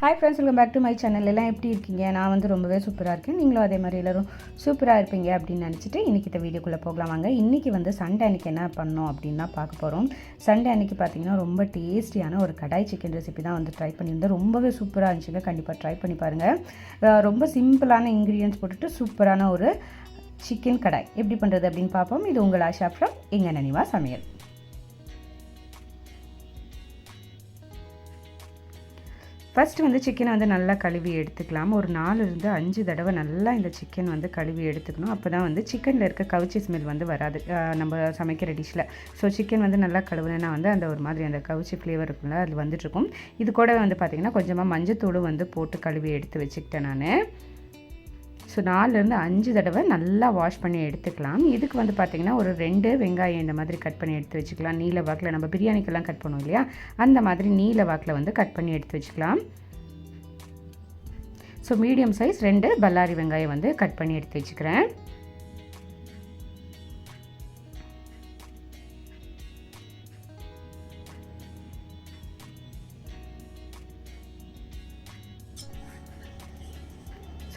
Hi friends welcome back to my channel எல்லாம் எப்படி இருக்கீங்க? நான் வந்து ரொம்பவே சூப்பராக இருக்கேன். நீங்களும் அதே மாதிரி எல்லோரும் சூப்பராக இருப்பீங்க அப்படின்னு நினச்சிட்டு இன்றைக்கி இந்த வீடியோக்குள்ளே போகலாம். வாங்க இன்றைக்கி வந்து சண்டே அன்றைக்கி என்ன பண்ணோம் அப்படின்னா பார்க்க போகிறோம் சண்டே அன்றைக்கி பார்த்தீங்கன்னா ரொம்ப டேஸ்டியான ஒரு கடாய் சிக்கன் ரெசிபி தான் வந்து ட்ரை பண்ணியிருந்தேன். ரொம்பவே சூப்பராக இருந்துச்சுங்க. கண்டிப்பாக ட்ரை பண்ணி பாருங்கள் ரொம்ப சிம்பிளான இன்க்ரீடியன்ஸ் போட்டுட்டு சூப்பரான ஒரு சிக்கன் கடாய். எப்படி பண்ணுறது அப்படின்னு பார்ப்போம். இது உங்கள் ஆஷா ஃப்ரம் எங்கள் நினைவா சமையல். ஃபஸ்ட்டு வந்து சிக்கனை வந்து நல்லா கழுவி எடுத்துக்கலாம். ஒரு நாலுலேருந்து அஞ்சு தடவை நல்லா இந்த சிக்கன் வந்து கழுவி எடுத்துக்கணும். அப்போ தான் வந்து சிக்கனில் இருக்க கவுச்சி ஸ்மெல் வந்து வராது. நம்ம சமைக்கிற டிஷ்ஷில் ஸோ சிக்கன் வந்து நல்லா கழுவுனா வந்து அந்த ஒரு மாதிரி அந்த கவுச்சி ஃப்ளேவர் இருக்குல்ல அது வந்துட்டுருக்கும். இது கூட வந்து பார்த்திங்கன்னா கொஞ்சமாக மஞ்சத்தூள் வந்து போட்டு கழுவி எடுத்து வச்சுக்கிட்டேன் நான். ஸோ நாலுலேருந்து அஞ்சு தடவை நல்லா வாஷ் பண்ணி எடுத்துக்கலாம். இதுக்கு வந்து பார்த்திங்கன்னா ஒரு ரெண்டு வெங்காயம் இந்த மாதிரி கட் பண்ணி எடுத்து வச்சுக்கலாம். நீல வாக்கில் நம்ம பிரியாணிக்கெல்லாம் கட் பண்ணுவோம் இல்லையா? அந்த மாதிரி நீல வாக்கில் வந்து கட் பண்ணி எடுத்து வச்சுக்கலாம். ஸோ மீடியம் சைஸ் ரெண்டு பல்லாரி வெங்காயம் வந்து கட் பண்ணி எடுத்து வச்சுக்கிறேன்.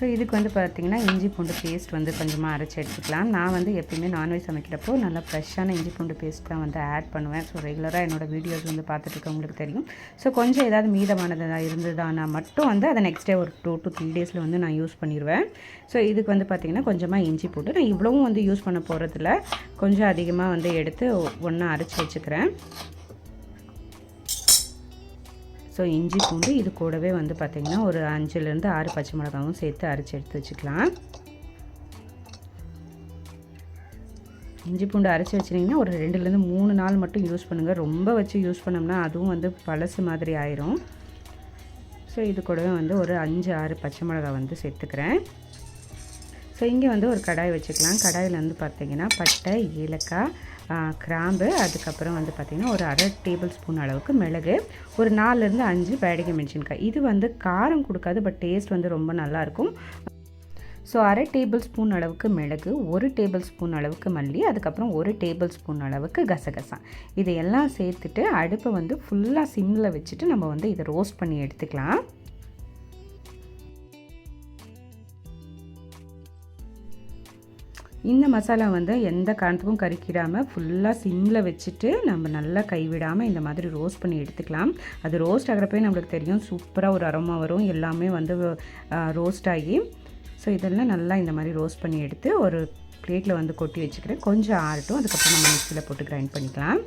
ஸோ இதுக்கு வந்து பார்த்திங்கன்னா இஞ்சி பூண்டு பேஸ்ட் வந்து கொஞ்சமாக அரைச்சி எடுத்துக்கலாம். நான் வந்து எப்பயுமே நான்வெஜ் சமைக்கிறப்போ நல்லா ஃப்ரெஷ்ஷான இஞ்சி பூண்டு பேஸ்ட் தான் வந்து ஆட் பண்ணுவேன். ஸோ ரெகுலராக என்னோடய வீடியோஸ் வந்து பார்த்துட்ருக்கவங்களுக்கு தெரியும். ஸோ கொஞ்சம் ஏதாவது மீதமானதாக இருந்ததுன்னா மட்டும் வந்து அதை நெக்ஸ்ட் டே ஒரு டூ டு த்ரீ டேஸில் வந்து நான் யூஸ் பண்ணிடுவேன் ஸோ இதுக்கு வந்து பார்த்திங்கன்னா கொஞ்சமாக இஞ்சி போட்டு நான் இவ்வளவும் வந்து யூஸ் பண்ண போகிறதில்ல கொஞ்சம் அதிகமாக வந்து எடுத்து ஒன்றா அரைச்சி வச்சுக்கிறேன். ஸோ இஞ்சி பூண்டு இது கூடவே வந்து பார்த்திங்கன்னா ஒரு அஞ்சுலேருந்து ஆறு பச்சை மிளகாவும் சேர்த்து அரைச்சி எடுத்து வச்சுக்கலாம். இஞ்சி பூண்டு அரைச்சி வச்சிட்டிங்கன்னா ஒரு ரெண்டுலேருந்து மூணு நாள் மட்டும் யூஸ் பண்ணுங்கள் ரொம்ப வச்சு யூஸ் பண்ணோம்னா அதுவும் வந்து பழசு மாதிரி ஆயிரும். ஸோ இது கூடவே வந்து ஒரு அஞ்சு ஆறு பச்சை மிளகா வந்து சேர்த்துக்கிறேன். ஸோ இங்கே வந்து ஒரு கடாய் வச்சுக்கலாம். கடாயில் வந்து பார்த்திங்கன்னா பட்டை ஏலக்காய் கிராம்பு அதுக்கப்புறம் வந்து பார்த்திங்கன்னா ஒரு அரை டேபிள் ஸ்பூன் அளவுக்கு மிளகு ஒரு நாலுலேருந்து அஞ்சு பேடிகை மெணசின்காய் இது வந்து காரம் கொடுக்காது பட் டேஸ்ட் வந்து ரொம்ப நல்லாயிருக்கும். ஸோ அரை டேபிள் ஸ்பூன் அளவுக்கு மிளகு ஒரு டேபிள் ஸ்பூன் அளவுக்கு மல்லி அதுக்கப்புறம் ஒரு டேபிள் ஸ்பூன் அளவுக்கு கசகசா. இதையெல்லாம் சேர்த்துட்டு அடுப்பை வந்து ஃபுல்லாக சிம்மில் வச்சுட்டு நம்ம வந்து இதை ரோஸ்ட் பண்ணி எடுத்துக்கலாம். இந்த மசாலா வந்து எந்த காரணத்துக்கும் கறிக்கிடாமல் ஃபுல்லாக சிம்மில் வச்சுட்டு நம்ம நல்லா கைவிடாமல் இந்த மாதிரி ரோஸ்ட் பண்ணி எடுத்துக்கலாம். அது ரோஸ்ட் ஆகிறப்பே நம்மளுக்கு தெரியும். சூப்பராக ஒரு அரோமா வரும். எல்லாமே வந்து ரோஸ்ட் ஆகி ஸோ இதெல்லாம் நல்லா இந்த மாதிரி ரோஸ்ட் பண்ணி எடுத்து ஒரு பிளேட்டில் வந்து கொட்டி வச்சுக்கிறேன். கொஞ்சம் ஆறட்டும். அதுக்கப்புறம் நம்ம மிக்சியில் போட்டு கிரைண்ட் பண்ணிக்கலாம்.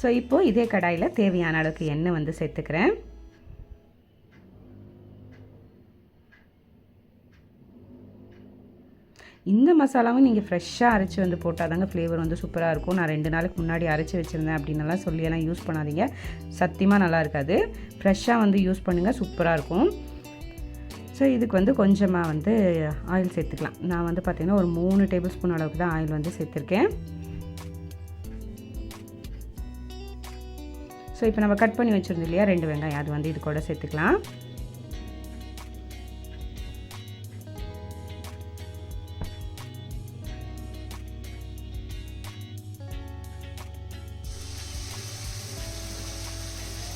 ஸோ இப்போது இதே கடாயில் தேவையான அளவுக்கு எண்ணெய் வந்து சேர்த்துக்கிறேன். இந்த மசாலாவும் நீங்கள் ஃப்ரெஷ்ஷாக அரைச்சி வந்து போட்டால் தாங்க ஃப்ளேவர் வந்து சூப்பராக இருக்கும். நான் ரெண்டு நாளுக்கு முன்னாடி அரைச்சி வச்சுருந்தேன் அப்படின்னலாம் சொல்லியெல்லாம் யூஸ் பண்ணாதீங்க. சத்தியமாக நல்லா இருக்காது. ஃப்ரெஷ்ஷாக வந்து யூஸ் பண்ணுங்கள் சூப்பராக இருக்கும். ஸோ இதுக்கு வந்து கொஞ்சமாக வந்து ஆயில் சேர்த்துக்கலாம். நான் வந்து பார்த்திங்கன்னா ஒரு மூணு டேபிள் ஸ்பூன் அளவுக்கு தான் ஆயில் வந்து சேர்த்துருக்கேன். ஸோ இப்போ நம்ம கட் பண்ணி வச்சுருந்தோம் இல்லையா ரெண்டு வெங்காயம். அது வந்து இது கூட சேர்த்துக்கலாம்.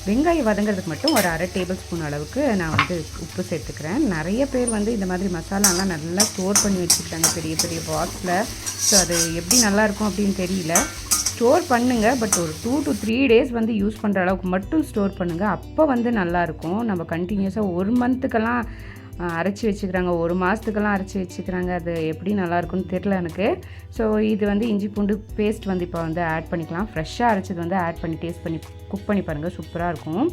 வெங்காயம் வதங்கிறதுக்கு மட்டும் ஒரு அரை டேபிள் ஸ்பூன் அளவுக்கு நான் வந்து உப்பு சேர்த்துக்கிறேன். நிறைய பேர் வந்து இந்த மாதிரி மசாலாலாம் நல்லா ஸ்டோர் பண்ணி வச்சுக்கிட்டாங்க பெரிய பெரிய பாக்ஸில். ஸோ அது எப்படி நல்லாயிருக்கும் அப்படின்னு தெரியல. ஸ்டோர் பண்ணுங்கள் பட் ஒரு டூ டு த்ரீ டேஸ் வந்து யூஸ் பண்ணுற அளவுக்கு மட்டும் ஸ்டோர் பண்ணுங்கள் அப்போ வந்து நல்லாயிருக்கும் நம்ம கண்டினியூஸாக ஒரு மந்த்துக்கெல்லாம் அரைச்சி வச்சுக்கிறாங்க. ஒரு மாதத்துக்கெல்லாம் அரைச்சி வச்சுக்கிறாங்க. அது எப்படி நல்லாயிருக்குன்னு தெரில எனக்கு. ஸோ இது வந்து இஞ்சி பூண்டு பேஸ்ட் வந்து இப்போ வந்து ஆட் பண்ணிக்கலாம். ஃப்ரெஷ்ஷாக அரைச்சது வந்து ஆட் பண்ணி டேஸ்ட் பண்ணி குக் பண்ணி பாருங்கள் சூப்பராக இருக்கும்.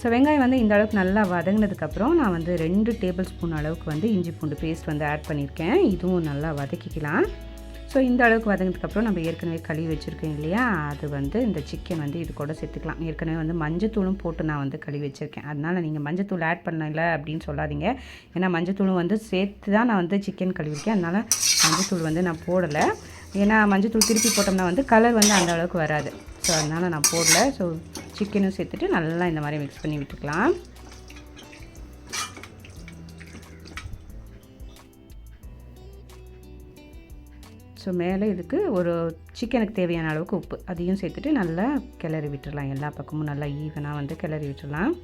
ஸோ வெங்காயம் வந்து இந்த அளவுக்கு நல்லா வதங்கினதுக்கப்புறம் நான் வந்து ரெண்டு டேபிள் ஸ்பூன் அளவுக்கு வந்து இஞ்சி பூண்டு பேஸ்ட் வந்து ஆட் பண்ணியிருக்கேன். இதுவும் நல்லா வதக்கிக்கலாம். ஸோ இந்த அளவுக்கு வதங்கினதுக்கப்புறம் நம்ம ஏற்கனவே கழுவி வச்சுருக்கோம் இல்லையா? அது வந்து இந்த சிக்கன் வந்து இது கூட சேர்த்துக்கலாம். ஏற்கனவே வந்து மஞ்சத்தூளும் போட்டு நான் வந்து கழுவி வச்சுருக்கேன். அதனால் நீங்கள் மஞ்சத்தூள் ஆட் பண்ணல அப்படின்னு சொல்லாதீங்க. ஏன்னா மஞ்சத்தூளும் வந்து சேர்த்து தான் நான் வந்து சிக்கன் கழுவிருக்கேன் அதனால் மஞ்சத்தூள் வந்து நான் போடலை. ஏன்னா மஞ்சத்தூள் திருப்பி போட்டோம்னா வந்து கலர் வந்து அந்த அளவுக்கு வராது. ஸோ அதனால் நான் போடல. ஸோ சிக்கனும் சேர்த்துட்டு நல்லா இந்த மாதிரி மிக்ஸ் பண்ணி விட்டுக்கலாம். ஸோ மேலே இதுக்கு ஒரு சிக்கனுக்கு தேவையான அளவுக்கு உப்பு. அதையும் சேர்த்துட்டு நல்லா கிளறி விட்டுடலாம் எல்லா பக்கமும் நல்லா ஈவனாக வந்து கிளறி விட்டுடலாம்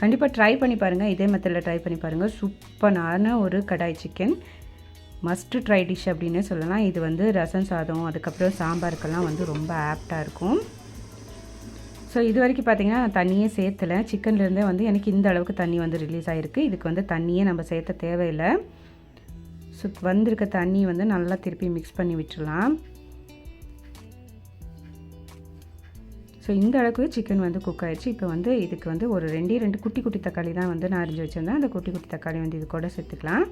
கண்டிப்பாக ட்ரை பண்ணி பாருங்கள் இதே மெத்தடில் ட்ரை பண்ணி பாருங்கள் சூப்பரான ஒரு kadai chicken must try dish அப்படின்னு சொல்லலாம். இது வந்து ரசம் சாதம் அதுக்கப்புறம் சாம்பாருக்கெல்லாம் வந்து ரொம்ப ஆப்டாக இருக்கும். ஸோ இது வரைக்கும் பார்த்தீங்கன்னா நான் தண்ணியே சேர்த்தலை. சிக்கன்லேருந்தே வந்து எனக்கு இந்த அளவுக்கு தண்ணி வந்து ரிலீஸ் ஆகிருக்கு இதுக்கு வந்து தண்ணியே நம்ம சேர்த்த தேவையில்லை. ஸோ வந்திருக்க தண்ணி வந்து நல்லா திருப்பி மிக்ஸ் பண்ணி விட்டுடலாம் ஸோ இந்த அளவுக்கு சிக்கன் வந்து குக் ஆகிடுச்சு இப்போ வந்து இதுக்கு வந்து ஒரு ரெண்டே ரெண்டு குட்டி குட்டி தக்காளி தான் வந்து நான் அரிஞ்சு வச்சுருந்தேன். அந்த குட்டி குட்டி தக்காளி வந்து இது கூட சேர்த்துக்கலாம்.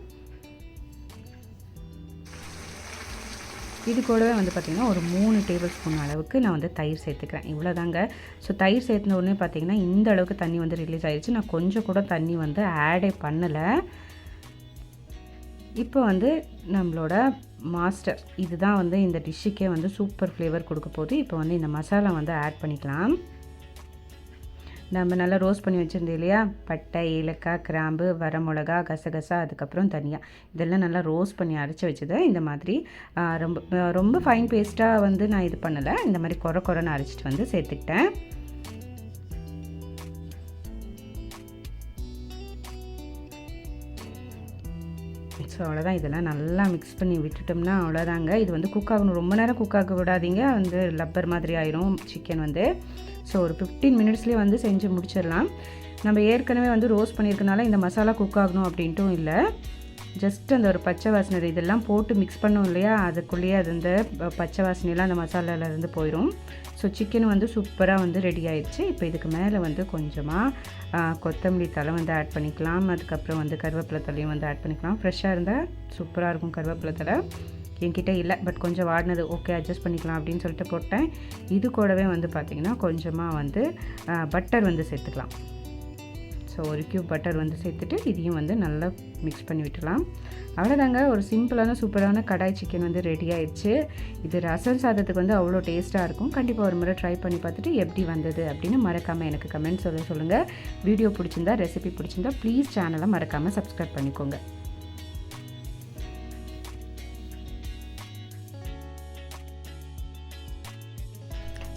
இது கூடவே வந்து பார்த்திங்கன்னா ஒரு மூணு டேபிள் ஸ்பூன் அளவுக்கு நான் வந்து தயிர் சேர்த்துக்கிறேன். இவ்வளோதாங்க ஸோ தயிர் சேர்த்துன உடனே பார்த்திங்கன்னா இந்த அளவுக்கு தண்ணி வந்து ரிலீஸ் ஆகிடுச்சு நான் கொஞ்சம் கூட தண்ணி வந்து ஆடே பண்ணலை. இப்போ வந்து நம்மளோட மாஸ்டர் இதுதான் வந்து இந்த டிஷ்ஷுக்கே வந்து சூப்பர் ஃப்ளேவர் கொடுக்க போது இப்போ வந்து இந்த மசாலா வந்து ஆட் பண்ணிக்கலாம். நம்ம நல்லா ரோஸ்ட் பண்ணி வச்சுருந்தோம் இல்லையா? பட்டை ஏலக்காய் கிராம்பு வரமிளகா கசகசா அதுக்கப்புறம் தனியாக இதெல்லாம் நல்லா ரோஸ்ட் பண்ணி அரைச்சி வச்சதை இந்த மாதிரி ரொம்ப ரொம்ப ஃபைன் பேஸ்ட்டாக வந்து நான் இது பண்ணலை. இந்த மாதிரி குறை குறைன்னு அரைச்சிட்டு வந்து சேர்த்துக்கிட்டேன். ஸோ அவ்வளோதான் இதெல்லாம் நல்லா மிக்ஸ் பண்ணி விட்டுட்டோம்னா அவ்வளோதாங்க இது வந்து குக் ஆகணும். ரொம்ப நேரம் குக் ஆக விடாதீங்க. வந்து லப்பர் மாதிரி ஆயிரும் சிக்கன் வந்து. ஸோ ஒரு ஃபிஃப்டீன் மினிட்ஸ்லேயே வந்து செஞ்சு முடிச்சிடலாம். நம்ம ஏற்கனவே வந்து ரோஸ்ட் பண்ணியிருக்கனால இந்த மசாலா குக் ஆகணும் அப்படின்ட்டும் இல்லை. ஜஸ்ட் அந்த ஒரு பச்சை வாசனை இதெல்லாம் போட்டு மிக்ஸ் பண்ணோம் இல்லையா? அதுக்குள்ளேயே அது இந்த பச்சை வாசனையெல்லாம் அந்த மசாலாவிலேருந்து போயிடும் ஸோ சிக்கன் வந்து சூப்பராக வந்து ரெடி ஆயிடுச்சு. இப்போ இதுக்கு மேலே வந்து கொஞ்சமாக கொத்தமல்லி தலை வந்து ஆட் பண்ணிக்கலாம். அதுக்கப்புறம் வந்து கருவேப்பிலை தலையும் வந்து ஆட் பண்ணிக்கலாம். ஃப்ரெஷ்ஷாக இருந்தால் சூப்பராக இருக்கும் கருவேப்பிலை தலை என்கிட்ட இல்லை பட் கொஞ்சம் வாடினது ஓகே அட்ஜஸ்ட் பண்ணிக்கலாம் அப்படின்னு சொல்லிட்டு போட்டேன். இது கூடவே வந்து பார்த்திங்கன்னா கொஞ்சமாக வந்து பட்டர் வந்து சேர்த்துக்கலாம். ஸோ ஒரு கியூப் பட்டர் வந்து சேர்த்துட்டு இதையும் வந்து நல்லா மிக்ஸ் பண்ணி விட்டுலாம் அவ்வளோதாங்க ஒரு சிம்பிளான சூப்பரான கடாய் சிக்கன் வந்து ரெடி ஆயிடுச்சு. இது ரசம் சாதத்துக்கு வந்து அவ்வளோ டேஸ்ட்டாக இருக்கும். கண்டிப்பாக ஒரு முறை ட்ரை பண்ணி பார்த்துட்டு எப்படி வந்தது அப்படின்னு மறக்காமல் எனக்கு கமெண்ட் சொல்ல சொல்லுங்கள் வீடியோ பிடிச்சிருந்தா ரெசிபி பிடிச்சிருந்தா ப்ளீஸ் சேனலை மறக்காமல் சப்ஸ்கிரைப் பண்ணிக்கோங்க.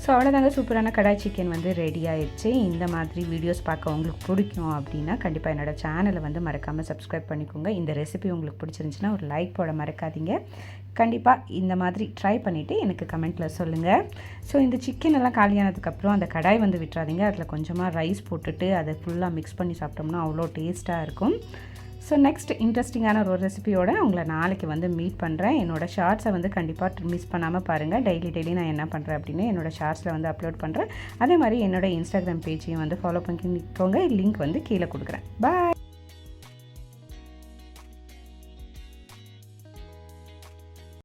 ஸோ அவ்வளோதாங்க சூப்பரான கடாய் சிக்கன் வந்து ரெடி ஆயிடுச்சு. இந்த மாதிரி வீடியோஸ் பார்க்க உங்களுக்கு பிடிக்கும் அப்படின்னா கண்டிப்பாக என்னோடய சேனலை வந்து மறக்காமல் சப்ஸ்கிரைப் பண்ணிக்கோங்க. இந்த ரெசிபி உங்களுக்கு பிடிச்சிருந்துச்சின்னா ஒரு லைக் போட மறக்காதீங்க. கண்டிப்பாக இந்த மாதிரி ட்ரை பண்ணிவிட்டு எனக்கு கமெண்ட்டில் சொல்லுங்கள் ஸோ இந்த சிக்கன் எல்லாம் காலியானதுக்கப்புறம் அந்த கடாய் வந்து விட்டுறாதீங்க. அதில் கொஞ்சமாக ரைஸ் போட்டுட்டு அதை ஃபுல்லாக மிக்ஸ் பண்ணி சாப்பிட்டோம்னா அவ்வளோ டேஸ்ட்டாக இருக்கும். ஸோ நெக்ஸ்ட் இன்ட்ரெஸ்டிங்கான ஒரு ரெசிபியோட உங்களை நாளைக்கு வந்து மீட் பண்ணுறேன் என்னோடய ஷார்ட்ஸை வந்து கண்டிப்பாக மிஸ் பண்ணாமல் பாருங்கள் டெய்லி டெய்லி நான் என்ன பண்ணுறேன் அப்படின்னு என்னோடய ஷார்ட்ஸில் வந்து அப்லோட் பண்ணுறேன் அதே மாதிரி என்னோடய இன்ஸ்டாகிராம் பேஜையும் வந்து ஃபாலோ பண்ணிக்கோங்க. லிங்க் வந்து கீழே கொடுக்குறேன். பாய்